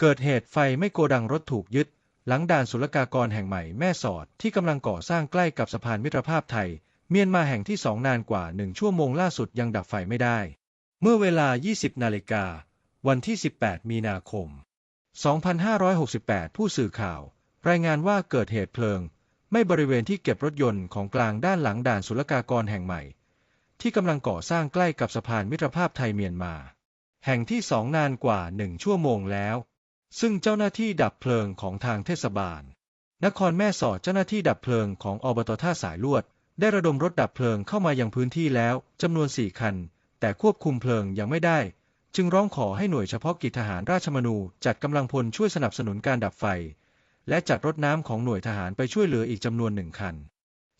เกิดเหตุไฟไม่โกดังรถถูกยึด หลังด่านศุลกากรแห่งใหม่แม่สอดที่กำลังก่อสร้างใกล้กับสะพานมิตรภาพไทย เมียนมาแห่งที่สองนานกว่าหนึ่งชั่วโมงล่าสุดยังดับไฟไม่ได้ เมื่อเวลา 20 นาฬิกา วันที่ 18 มีนาคม 2568 ผู้สื่อข่าว รายงานว่าเกิดเหตุเพลิง ไม่บริเวณที่เก็บรถยนต์ของกลางด้านหลังด่านศุลกากรแห่งใหม่ ที่กำลังก่อสร้างใกล้กับสะพานมิตรภาพไทยเมียนมา แห่งที่สองนานกว่าหนึ่งชั่วโมงแล้ว ซึ่งเจ้าหน้าที่ดับเพลิงของทางเทศบาล นครแม่สอดเจ้าหน้าที่ดับเพลิงของอบตท่าสายลวด ได้ระดมรถดับเพลิงเข้ามายังพื้นที่แล้วจำนวนสี่คัน แต่ควบคุมเพลิงยังไม่ได้ จึงร้องขอให้หน่วยเฉพาะกิจทหารราชมนูจัดกำลังพลช่วยสนับสนุนการดับไฟ และจัดรถน้ำของหน่วยทหารไปช่วยเหลืออีกจำนวนหนึ่งคัน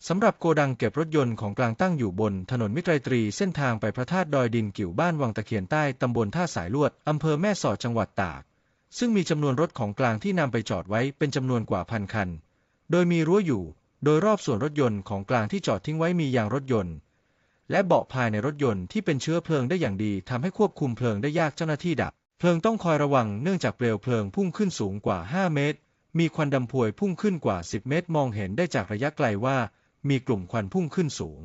สำหรับโกดังเก็บรถยนต์ของกลางตั้งอยู่บนถนนมิตรไตรีเส้นทางไปพระธาตุดอยดินกิ่วบ้านวังตะเคียนใต้ตำบลท่าสายลวดอำเภอแม่สอดจังหวัดตาก ซึ่งมีจำนวนรถของกลางที่นำไปจอดไว้เป็นจำนวนกว่าพันคัน โดยมีรั้วอยู่ โดยรอบส่วนรถยนต์ของกลางที่จอดทิ้งไว้มียางรถยนต์ และเบาะภายในรถยนต์ที่เป็นเชื้อเพลิงได้อย่างดีทำให้ควบคุมเพลิงได้ยากเจ้าหน้าที่ดับ เพลิงต้องคอยระวังเนื่องจากเปลวเพลิงพุ่งขึ้นสูงกว่า 5 เมตร มีควันดำพวยพุ่งขึ้นกว่า 10 เมตร มองเห็นได้จากระยะไกลว่า มีกลุ่มควันพุ่งขึ้นสูง